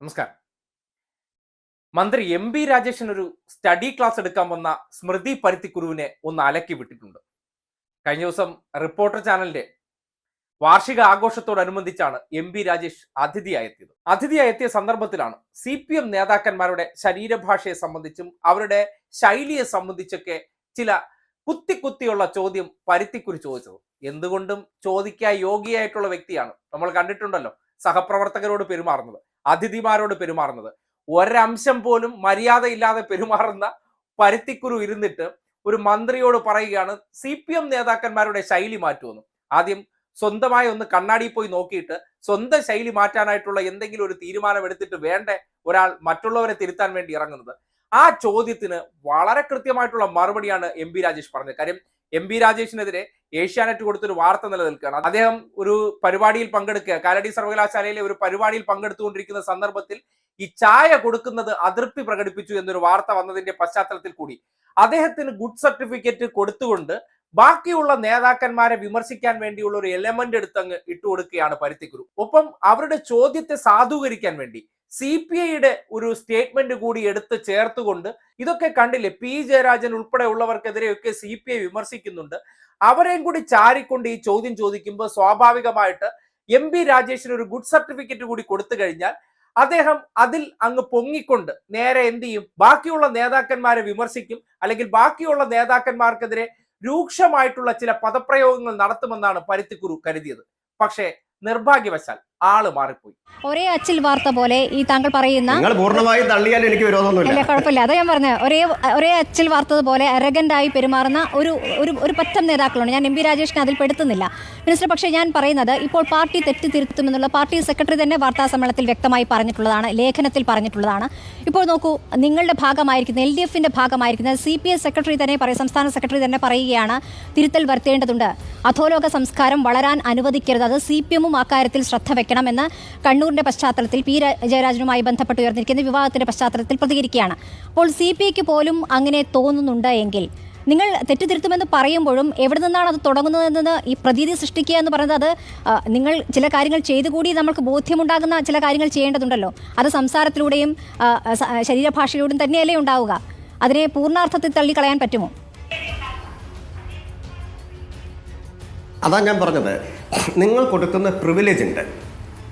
നമസ്കാരം. മന്ത്രി M B Rajeshan ഒരു സ്റ്റഡി ക്ലാസ് എടുക്കാൻ വന്ന സ്മൃതി പരുത്തിക്കുരുവിനെ ഒന്ന് അലക്കി വിട്ടിട്ടുണ്ട്. കഴിഞ്ഞ ദിവസം റിപ്പോർട്ടർ ചാനലിന്റെ വാർഷിക ആഘോഷത്തോടനുബന്ധിച്ചാണ് എം ബി രാജേഷ് അതിഥിയായി എത്തിയത് അതിഥിയായി എത്തിയ സന്ദർഭത്തിലാണ് സി പി എം നേതാക്കന്മാരുടെ ശരീരഭാഷയെ സംബന്ധിച്ചും അവരുടെ ശൈലിയെ സംബന്ധിച്ചൊക്കെ ചില കുത്തി കുത്തിയുള്ള ചോദ്യം പരുത്തിക്കുരു ചോദിച്ചത്. എന്തുകൊണ്ടും ചോദിക്കാൻ യോഗ്യയായിട്ടുള്ള വ്യക്തിയാണ്. നമ്മൾ കണ്ടിട്ടുണ്ടല്ലോ സഹപ്രവർത്തകരോട് പെരുമാറുന്നത്. അതിഥിമാരോട് പെരുമാറുന്നത്. ഒരംശം പോലും മര്യാദയില്ലാതെ പെരുമാറുന്ന പരുത്തിക്കുരു ഇരുന്നിട്ട് ഒരു മന്ത്രിയോട് പറയുകയാണ് സി പി എം നേതാക്കന്മാരുടെ ശൈലി മാറ്റുമെന്ന്. ആദ്യം സ്വന്തമായി ഒന്ന് കണ്ണാടി പോയി നോക്കിയിട്ട് സ്വന്തം ശൈലി മാറ്റാനായിട്ടുള്ള എന്തെങ്കിലും ഒരു തീരുമാനം എടുത്തിട്ട് വേണ്ട ഒരാൾ മറ്റുള്ളവരെ തിരുത്താൻ വേണ്ടി ഇറങ്ങുന്നത്. ആ ചോദ്യത്തിന് വളരെ കൃത്യമായിട്ടുള്ള മറുപടിയാണ് എം പി രാജേഷ് പറഞ്ഞത്. കാര്യം എം പി രാജേഷിനെതിരെ ഏഷ്യാനെറ്റ് കൊടുത്തൊരു വാർത്ത നിലനിൽക്കുകയാണ്. അദ്ദേഹം ഒരു പരിപാടിയിൽ പങ്കെടുക്കുക കാലടി സർവകലാശാലയിലെ ഒരു പരിപാടിയിൽ പങ്കെടുത്തുകൊണ്ടിരിക്കുന്ന സന്ദർഭത്തിൽ ഈ ചായ കൊടുക്കുന്നത് അതൃപ്തി പ്രകടിപ്പിച്ചു എന്നൊരു വാർത്ത വന്നതിന്റെ പശ്ചാത്തലത്തിൽ കൂടി. അദ്ദേഹത്തിന് ഗുഡ് സർട്ടിഫിക്കറ്റ് കൊടുത്തുകൊണ്ട് ബാക്കിയുള്ള നേതാക്കന്മാരെ വിമർശിക്കാൻ വേണ്ടിയുള്ള ഒരു എലമെന്റ് എടുത്തങ്ങ് ഇട്ടുകൊടുക്കുകയാണ് പരുത്തിക്കുരു ഒപ്പം അവരുടെ ചോദ്യത്തെ സാധൂകരിക്കാൻ വേണ്ടി സി പി ഐയുടെ ഒരു സ്റ്റേറ്റ്മെന്റ് കൂടി എടുത്ത് ചേർത്തുകൊണ്ട് ഇതൊക്കെ കണ്ടില്ലേ? പി ജയരാജൻ ഉൾപ്പെടെ ഉള്ളവർക്കെതിരെയൊക്കെ സി പി ഐ വിമർശിക്കുന്നുണ്ട്. അവരെയും കൂടി ചാരിക്കൊണ്ട് ഈ ചോദ്യം ചോദിക്കുമ്പോൾ സ്വാഭാവികമായിട്ട് എം പി രാജേഷിന് ഒരു ഗുഡ് സർട്ടിഫിക്കറ്റ് കൂടി കൊടുത്തു കഴിഞ്ഞാൽ അദ്ദേഹം അതിൽ അങ്ങ് പൊങ്ങിക്കൊണ്ട് നേരെ എന്ത് ചെയ്യും? ബാക്കിയുള്ള നേതാക്കന്മാരെ വിമർശിക്കും. അല്ലെങ്കിൽ ബാക്കിയുള്ള നേതാക്കന്മാർക്കെതിരെ രൂക്ഷമായിട്ടുള്ള ചില പദപ്രയോഗങ്ങൾ നടത്തുമെന്നാണ് പരുത്തിക്കുരു കരുതിയത്. പക്ഷേ നിർഭാഗ്യവശാൽ ആൾ മാറിപ്പോയി. ഒരേ അച്ചിൽ വാർത്ത പോലെ ഈ താങ്കൾ പറയുന്ന നിങ്ങൾ പൂർണമായി തള്ളിയാൽ എനിക്ക് വിരോധമൊന്നുമില്ല. അല്ല കുഴപ്പമില്ല. അതാ ഞാൻ പറഞ്ഞത്. ഒരേ ഒരേ അച്ചിൽ വാർത്തത് പോലെ അരഗന്റായി പെരുമാറുന്ന ഒരു ഒരു ഒരു പറ്റം നേതാക്കളാണ് ഞാൻ എം പി രാജേഷിനെ അതിൽ പെടുത്തുന്നില്ല. മിനിസ്റ്റർ പക്ഷേ ഞാൻ പറയുന്നത് ഇപ്പോൾ പാർട്ടി തെറ്റി തിരുത്തുമെന്നുള്ള പാർട്ടി സെക്രട്ടറി തന്നെ വാർത്താ സമ്മേളനത്തിൽ വ്യക്തമായി പറഞ്ഞിട്ടുള്ളതാണ് ലേഖനത്തിൽ പറഞ്ഞിട്ടുള്ളതാണ്. ഇപ്പോൾ നോക്കൂ നിങ്ങളുടെ ഭാഗമായിരിക്കുന്ന എൽ ഡി എഫിന്റെ ഭാഗമായിരിക്കുന്ന സി പി എസ് സെക്രട്ടറി തന്നെ പറയും സംസ്ഥാന സെക്രട്ടറി തന്നെ പറയുകയാണ് തിരുത്തൽ വരുത്തേണ്ടതുണ്ട്. അധോലോക സംസ്കാരം വളരാൻ അനുവദിക്കരുത്. അത് സി പി എമ്മും അക്കാര്യത്തിൽ ശ്രദ്ധ വെക്കണമെന്ന് കണ്ണൂരിന്റെ പശ്ചാത്തലത്തിൽ പി ജയരാജനുമായി ബന്ധപ്പെട്ട് ഉയർന്നിരിക്കുന്ന വിവാദത്തിന്റെ പശ്ചാത്തലത്തിൽ പ്രതികരിക്കുകയാണ്. അപ്പോൾ സി പി ഐക്ക് പോലും അങ്ങനെ തോന്നുന്നുണ്ട് എങ്കിൽ നിങ്ങൾ തെറ്റുതിരുത്തുമെന്ന് പറയുമ്പോഴും എവിടെ നിന്നാണ് അത് തുടങ്ങുന്നതെന്ന് ഈ പ്രതീതി സൃഷ്ടിക്കുക എന്ന് പറയുന്നത് അത് നിങ്ങൾ ചില കാര്യങ്ങൾ ചെയ്തു കൂടി നമുക്ക് ബോധ്യമുണ്ടാകുന്ന ചില കാര്യങ്ങൾ ചെയ്യേണ്ടതുണ്ടല്ലോ. അത് സംസാരത്തിലൂടെയും ശരീരഭാഷയിലൂടെയും തന്നെയല്ലേ ഉണ്ടാവുക. അതിനെ പൂർണാർത്ഥത്തിൽ തള്ളിക്കളയാൻ പറ്റുമോ? അതാ ഞാൻ പറഞ്ഞത്. നിങ്ങൾ കൊടുക്കുന്ന പ്രിവിലേജ് ഉണ്ട്.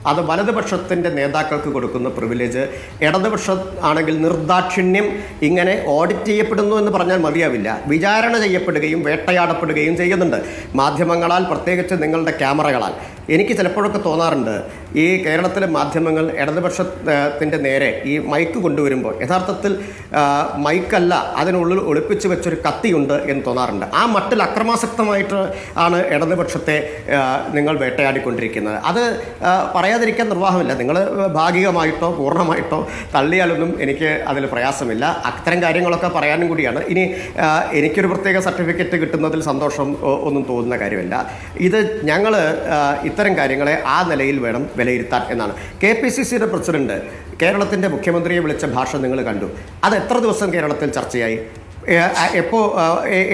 അത് വലതുപക്ഷത്തിന്റെ നേതാക്കൾക്ക് കൊടുക്കുന്ന പ്രിവിലേജ് ഇടതുപക്ഷ ആണെങ്കിൽ നിർദാക്ഷിണ്യം ഇങ്ങനെ ഓഡിറ്റ് ചെയ്യപ്പെടുന്നു എന്ന് പറഞ്ഞാൽ മതിയാവില്ല. വിചാരണ ചെയ്യപ്പെടുകയും വേട്ടയാടപ്പെടുകയും ചെയ്യുന്നുണ്ട്. മാധ്യമങ്ങളാൽ പ്രത്യേകിച്ച് നിങ്ങളുടെ ക്യാമറകളാൽ. എനിക്ക് ചിലപ്പോഴൊക്കെ തോന്നാറുണ്ട് ഈ കേരളത്തിലെ മാധ്യമങ്ങൾ ഇടതുപക്ഷത്തിന്റെ നേരെ ഈ മൈക്ക് കൊണ്ടുവരുമ്പോൾ യഥാർത്ഥത്തിൽ മൈക്കല്ല അതിനുള്ളിൽ ഒളിപ്പിച്ച് വെച്ചൊരു കത്തിയുണ്ട് എന്ന് തോന്നാറുണ്ട്. ആ മട്ടിൽ അക്രമാസക്തമായിട്ട് ആണ് ഇടതുപക്ഷത്തെ നിങ്ങൾ വേട്ടയാടിക്കൊണ്ടിരിക്കുന്നത്. അത് പറയാതിരിക്കാൻ നിർവാഹമില്ല. നിങ്ങൾ ഭാഗികമായിട്ടോ പൂർണമായിട്ടോ തള്ളിയാലൊന്നും എനിക്ക് അതിൽ പ്രയാസമില്ല. അത്തരം കാര്യങ്ങളൊക്കെ പറയാനും കൂടിയാണ്. ഇനി എനിക്കൊരു പ്രത്യേക സർട്ടിഫിക്കറ്റ് കിട്ടുന്നതിൽ സന്തോഷം ഒന്നും തോന്നുന്ന കാര്യമില്ല. ഇത് ഞങ്ങൾ ഇത്തരം കാര്യങ്ങളെ ആ നിലയിൽ വേണം വിലയിരുത്താൻ എന്നാണ്. കെ പി സി സിയുടെ പ്രസിഡന്റ് കേരളത്തിന്റെ മുഖ്യമന്ത്രിയെ വിളിച്ച ഭാഷ നിങ്ങൾ കണ്ടു. അത് എത്ര ദിവസം കേരളത്തിൽ ചർച്ചയായി? എപ്പോൾ എപ്പോ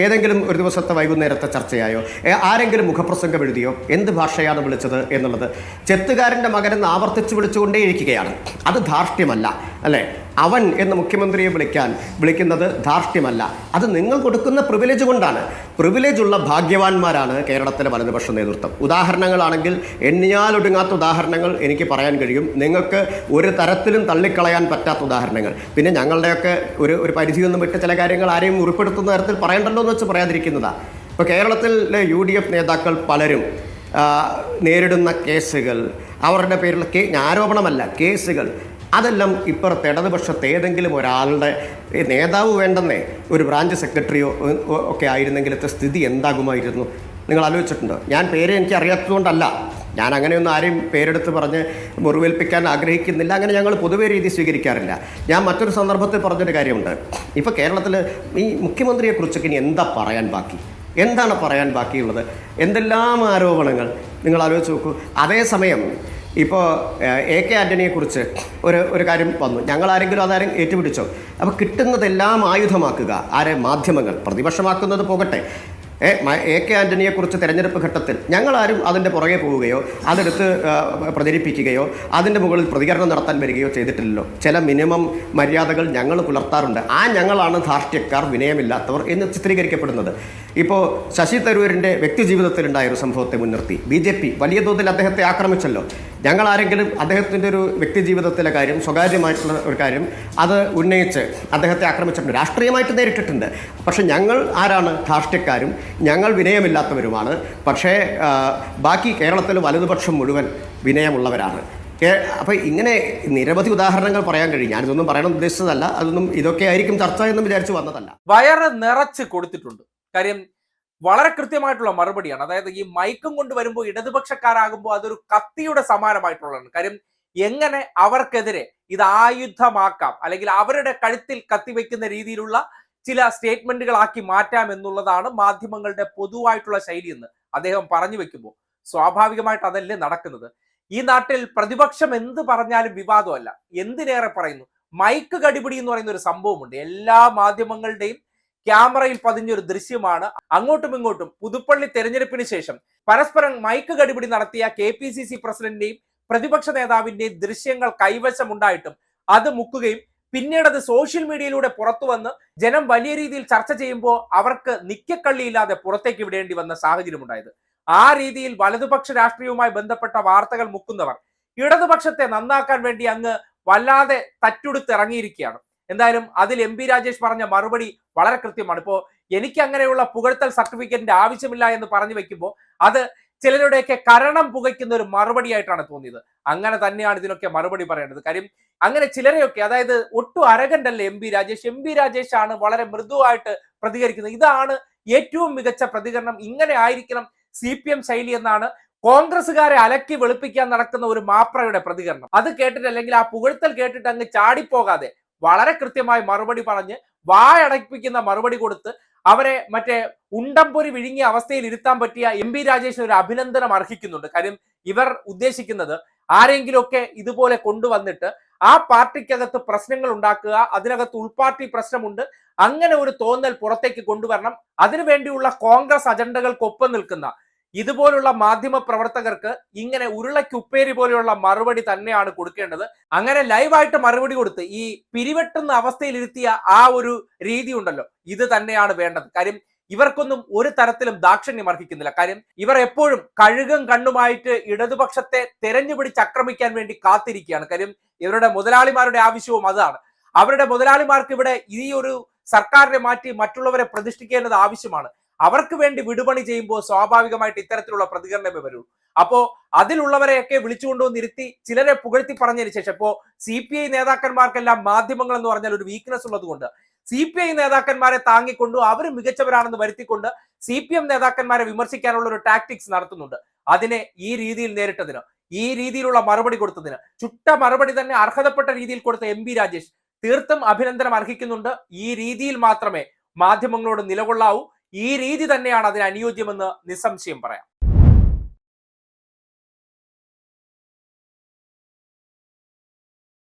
ഏതെങ്കിലും ഒരു ദിവസത്തെ വൈകുന്നേരത്തെ ചർച്ചയായോ? ആരെങ്കിലും മുഖപ്രസംഗം എഴുതിയോ? എന്ത് ഭാഷയാണ് വിളിച്ചത് എന്നുള്ളത്? ചെത്തുകാരന്റെ മകനെന്ന് ആവർത്തിച്ച് വിളിച്ചുകൊണ്ടേയിരിക്കുകയാണ്. അത് ധാർഷ്ട്യമല്ല. അല്ലേ? അവൻ എന്ന് മുഖ്യമന്ത്രിയെ വിളിക്കാൻ വിളിക്കുന്നത് ധാർഷ്ട്യമല്ല. അത് നിങ്ങൾ കൊടുക്കുന്ന പ്രിവിലേജ് കൊണ്ടാണ്. പ്രിവിലേജ് ഉള്ള ഭാഗ്യവാന്മാരാണ് കേരളത്തിലെ വലതുപക്ഷ നേതൃത്വം. ഉദാഹരണങ്ങളാണെങ്കിൽ എണ്ണിയാലൊടുങ്ങാത്ത ഉദാഹരണങ്ങൾ എനിക്ക് പറയാൻ കഴിയും. നിങ്ങൾക്ക് ഒരു തരത്തിലും തള്ളിക്കളയാൻ പറ്റാത്ത ഉദാഹരണങ്ങൾ. പിന്നെ ഞങ്ങളുടെയൊക്കെ ഒരു ഒരു പരിധിയൊന്നും വിട്ട് ചില കാര്യങ്ങൾ ആരെയും ഉൾപ്പെടുത്തുന്ന തരത്തിൽ പറയണ്ടല്ലോ എന്ന് വെച്ച് പറയാതിരിക്കുന്നതാ. ഇപ്പോൾ കേരളത്തിലെ യു ഡി എഫ് നേതാക്കൾ പലരും നേരിടുന്ന കേസുകൾ അവരുടെ പേരിൽ കേ ആരോപണമല്ല കേസുകൾ അതെല്ലാം ഇപ്പുറത്ത് ഇടതുപക്ഷത്തെ ഏതെങ്കിലും ഒരാളുടെ നേതാവ് വേണ്ടെന്നേ ഒരു ബ്രാഞ്ച് സെക്രട്ടറിയോ ഒക്കെ ആയിരുന്നെങ്കിലത്തെ സ്ഥിതി എന്താകുമായിരുന്നു? നിങ്ങൾ ആലോചിച്ചിട്ടുണ്ടോ? ഞാൻ പേര് എനിക്ക് അറിയാത്തതുകൊണ്ടല്ല. ഞാൻ അങ്ങനെയൊന്നും ആരെയും പേരെടുത്ത് പറഞ്ഞ് മുറിവേൽപ്പിക്കാൻ ആഗ്രഹിക്കുന്നില്ല. അങ്ങനെ ഞങ്ങൾ പൊതുവേ രീതി സ്വീകരിക്കാറില്ല. ഞാൻ മറ്റൊരു സന്ദർഭത്തിൽ പറഞ്ഞൊരു കാര്യമുണ്ട്. ഇപ്പോൾ കേരളത്തിൽ ഈ മുഖ്യമന്ത്രിയെക്കുറിച്ചൊക്കെ ഇനി എന്താ പറയാൻ ബാക്കി? എന്താണ് പറയാൻ ബാക്കിയുള്ളത്? എന്തെല്ലാം ആരോപണങ്ങൾ? നിങ്ങൾ ആലോചിച്ച് നോക്കൂ. അതേസമയം ഇപ്പോൾ എ കെ ആന്റണിയെക്കുറിച്ച് ഒരു ഒരു കാര്യം വന്നു. ഞങ്ങൾ ആരെങ്കിലും അതാരും ഏറ്റുപിടിച്ചോ? അപ്പോൾ കിട്ടുന്നതെല്ലാം ആയുധമാക്കുക. ആരെ? മാധ്യമങ്ങൾ. പ്രതിപക്ഷമാക്കുന്നത് പോകട്ടെ. എ കെ ആന്റണിയെക്കുറിച്ച് തെരഞ്ഞെടുപ്പ് ഘട്ടത്തിൽ ഞങ്ങളാരും അതിന്റെ പുറകെ പോവുകയോ അതെടുത്ത് പ്രചരിപ്പിക്കുകയോ അതിന്റെ മുകളിൽ പ്രതികരണം നടത്താൻ വരികയോ ചെയ്തിട്ടില്ലല്ലോ. ചില മിനിമം മര്യാദകൾ ഞങ്ങൾ പുലർത്താറുണ്ട്. ആ ഞങ്ങളാണ് ധാർഷ്ട്യക്കാർ വിനയമില്ലാത്തവർ എന്ന് ചിത്രീകരിക്കപ്പെടുന്നത്. ഇപ്പോൾ ശശി തരൂരിന്റെ വ്യക്തി ജീവിതത്തിലുണ്ടായ ഒരു സംഭവത്തെ മുൻനിർത്തി. ബി വലിയ തോതിൽ അദ്ദേഹത്തെ ആക്രമിച്ചല്ലോ. ഞങ്ങൾ ആരെങ്കിലും അദ്ദേഹത്തിന്റെ ഒരു വ്യക്തി ജീവിതത്തിലെ കാര്യം സ്വകാര്യമായിട്ടുള്ള ഒരു കാര്യം അത് ഉന്നയിച്ച് അദ്ദേഹത്തെ ആക്രമിച്ചിട്ടുണ്ട്. രാഷ്ട്രീയമായിട്ട് നേരിട്ടിട്ടുണ്ട്. പക്ഷേ ഞങ്ങൾ ആരാണ്? ധാർഷ്ട്യക്കാരും ഞങ്ങൾ വിനയമില്ലാത്തവരുമാണ്. പക്ഷേ ബാക്കി കേരളത്തിൽ വലതുപക്ഷം മുഴുവൻ വിനയമുള്ളവരാണ്. അപ്പോൾ ഇങ്ങനെ നിരവധി ഉദാഹരണങ്ങൾ പറയാൻ കഴിയും. ഞാനിതൊന്നും പറയണം ഉദ്ദേശിച്ചതല്ല. അതൊന്നും ഇതൊക്കെ ആയിരിക്കും ചർച്ച എന്ന് വിചാരിച്ചു വന്നതല്ല. വയറ് നിറച്ച് കൊടുത്തിട്ടുണ്ട്. കാര്യം വളരെ കൃത്യമായിട്ടുള്ള മറുപടിയാണ്. അതായത് ഈ മയക്കം കൊണ്ട് വരുമ്പോൾ ഇടതുപക്ഷക്കാരാകുമ്പോൾ അതൊരു കത്തിയുടെ സമാനമായിട്ടുള്ളതാണ്. കാര്യം എങ്ങനെ അവർക്കെതിരെ ഇത് ആയുധമാക്കാം അല്ലെങ്കിൽ അവരുടെ കഴുത്തിൽ കത്തിവെക്കുന്ന രീതിയിലുള്ള ചില സ്റ്റേറ്റ്മെന്റുകളാക്കി മാറ്റാം എന്നുള്ളതാണ് മാധ്യമങ്ങളുടെ പൊതുവായിട്ടുള്ള ശൈലി എന്ന് അദ്ദേഹം പറഞ്ഞു വെക്കുമ്പോൾ. സ്വാഭാവികമായിട്ട് അതല്ലേ നടക്കുന്നത്. ഈ നാട്ടിൽ പ്രതിപക്ഷം എന്ത് പറഞ്ഞാലും വിവാദമല്ല. എന്തിനേറെ പറയുന്നു? മൈക്ക് കടിപിടി എന്ന് പറയുന്ന ഒരു സംഭവമുണ്ട്. എല്ലാ മാധ്യമങ്ങളുടെയും ക്യാമറയിൽ പതിഞ്ഞൊരു ദൃശ്യമാണ്. അങ്ങോട്ടും ഇങ്ങോട്ടും പുതുപ്പള്ളി തെരഞ്ഞെടുപ്പിന് ശേഷം പരസ്പരം മൈക്ക് കടിപിടി നടത്തിയ കെ പി സി സി പ്രസിഡന്റിന്റെയും പ്രതിപക്ഷ നേതാവിന്റെയും ദൃശ്യങ്ങൾ കൈവശമുണ്ടായിട്ടും അത് മുക്കുകയും പിന്നീട് അത് സോഷ്യൽ മീഡിയയിലൂടെ പുറത്തു വന്ന് ജനം വലിയ രീതിയിൽ ചർച്ച ചെയ്യുമ്പോൾ അവർക്ക് നിക്കക്കള്ളിയില്ലാതെ പുറത്തേക്ക് വിടേണ്ടി വന്ന സാഹചര്യം ഉണ്ടായത് ആ രീതിയിൽ വലതുപക്ഷ രാഷ്ട്രീയവുമായി ബന്ധപ്പെട്ട വാർത്തകൾ മുക്കുന്നവർ ഇടതുപക്ഷത്തെ നന്നാക്കാൻ വേണ്ടി അങ്ങ് വല്ലാതെ തറ്റുടുത്ത് ഇറങ്ങിയിരിക്കുകയാണ്. എന്തായാലും അതിൽ എം പി രാജേഷ് പറഞ്ഞ മറുപടി വളരെ കൃത്യമാണ്. ഇപ്പോൾ എനിക്ക് അങ്ങനെയുള്ള പുകഴ്ത്തൽ സർട്ടിഫിക്കറ്റിന്റെ ആവശ്യമില്ല എന്ന് പറഞ്ഞു വെക്കുമ്പോൾ അത് ചിലരുടെയൊക്കെ കരണം പുകയ്ക്കുന്ന ഒരു മറുപടിയായിട്ടാണ് തോന്നിയത്. അങ്ങനെ തന്നെയാണ് ഇതിനൊക്കെ മറുപടി പറയേണ്ടത്. കാര്യം അങ്ങനെ ചിലരെയൊക്കെ അതായത് ഒട്ടും അരകണ്ടല്ലേ M P Rajesh? M P Rajesh ആണ് വളരെ മൃദുവായിട്ട് പ്രതികരിക്കുന്നത്. ഇതാണ് ഏറ്റവും മികച്ച പ്രതികരണം. ഇങ്ങനെ ആയിരിക്കണം സി പി എം ശൈലി എന്നാണ് കോൺഗ്രസ്സുകാരെ അലക്കി വെളുപ്പിക്കാൻ നടക്കുന്ന ഒരു മാപ്രയുടെ പ്രതികരണം. അത് കേട്ടിട്ട് അല്ലെങ്കിൽ ആ പുകഴ്ത്തൽ കേട്ടിട്ട് അങ്ങ് ചാടിപ്പോകാതെ വളരെ കൃത്യമായി മറുപടി പറഞ്ഞ് വായടപ്പിക്കുന്ന മറുപടി കൊടുത്ത് അവരെ മറ്റേ ഉണ്ടംപൊരി വിഴുങ്ങിയ അവസ്ഥയിൽ ഇരുത്താൻ പറ്റിയ എം പി രാജേഷിന് ഒരു അഭിനന്ദനം അർഹിക്കുന്നുണ്ട്. കാര്യം ഇവർ ഉദ്ദേശിക്കുന്നത് ആരെങ്കിലുമൊക്കെ ഇതുപോലെ കൊണ്ടുവന്നിട്ട് ആ പാർട്ടിക്കകത്ത് പ്രശ്നങ്ങൾ ഉണ്ടാക്കുക അതിനകത്ത് ഉൾപാർട്ടി പ്രശ്നമുണ്ട് അങ്ങനെ ഒരു തോന്നൽ പുറത്തേക്ക് കൊണ്ടുവരണം. അതിനുവേണ്ടിയുള്ള കോൺഗ്രസ് അജണ്ടകൾക്കൊപ്പം നിൽക്കുന്ന ഇതുപോലുള്ള മാധ്യമ പ്രവർത്തകർക്ക് ഇങ്ങനെ ഉരുളക്കുപ്പേരി പോലെയുള്ള മറുപടി തന്നെയാണ് കൊടുക്കേണ്ടത്. അങ്ങനെ ലൈവായിട്ട് മറുപടി കൊടുത്ത് ഈ പിരിവെട്ടുന്ന അവസ്ഥയിലിരുത്തിയ ആ ഒരു രീതി ഉണ്ടല്ലോ. ഇത് തന്നെയാണ് വേണ്ടത്. കാര്യം ഇവർക്കൊന്നും ഒരു തരത്തിലും ദാക്ഷിണ്യം അർഹിക്കുന്നില്ല. കാര്യം ഇവർ എപ്പോഴും കഴുകും കണ്ണുമായിട്ട് ഇടതുപക്ഷത്തെ തെരഞ്ഞു പിടിച്ച് ആക്രമിക്കാൻ വേണ്ടി കാത്തിരിക്കുകയാണ്. കാര്യം ഇവരുടെ മുതലാളിമാരുടെ ആവശ്യവും അതാണ്. അവരുടെ മുതലാളിമാർക്ക് ഇവിടെ ഈ ഒരു സർക്കാരിനെ മാറ്റി മറ്റുള്ളവരെ പ്രതിഷ്ഠിക്കേണ്ടത് ആവശ്യമാണ്. അവർക്ക് വേണ്ടി വിടുപണി ചെയ്യുമ്പോൾ സ്വാഭാവികമായിട്ട് ഇത്തരത്തിലുള്ള പ്രതികരണമേ വരൂ അപ്പോ അതിലുള്ളവരെയൊക്കെ വിളിച്ചുകൊണ്ടുവന്ന് ഇരുത്തി ചിലരെ പുകഴ്ത്തി പറഞ്ഞതിന് ശേഷം ഇപ്പോ സി പി ഐ നേതാക്കന്മാർക്കെല്ലാം മാധ്യമങ്ങൾ എന്ന് പറഞ്ഞാൽ ഒരു വീക്ക്നെസ് ഉള്ളത് കൊണ്ട് സി പി ഐ നേതാക്കന്മാരെ താങ്ങിക്കൊണ്ടു അവർ മികച്ചവരാണെന്ന് വരുത്തിക്കൊണ്ട് സി പി എം നേതാക്കന്മാരെ വിമർശിക്കാനുള്ള ഒരു ടാക്ടിക്സ് നടത്തുന്നുണ്ട്. അതിനെ ഈ രീതിയിൽ നേരിട്ടതിന് ഈ രീതിയിലുള്ള മറുപടി കൊടുത്തതിന് ചുട്ട മറുപടി തന്നെ അർഹതപ്പെട്ട രീതിയിൽ കൊടുത്ത എം പി രാജേഷ് തീർത്തും അഭിനന്ദനം അർഹിക്കുന്നുണ്ട്. ഈ രീതിയിൽ മാത്രമേ മാധ്യമങ്ങളോട് നിലകൊള്ളാവൂ. ഈ രീതി തന്നെയാണ് അതിന് അനുയോജ്യമെന്ന് നിസ്സംശയം പറയാം.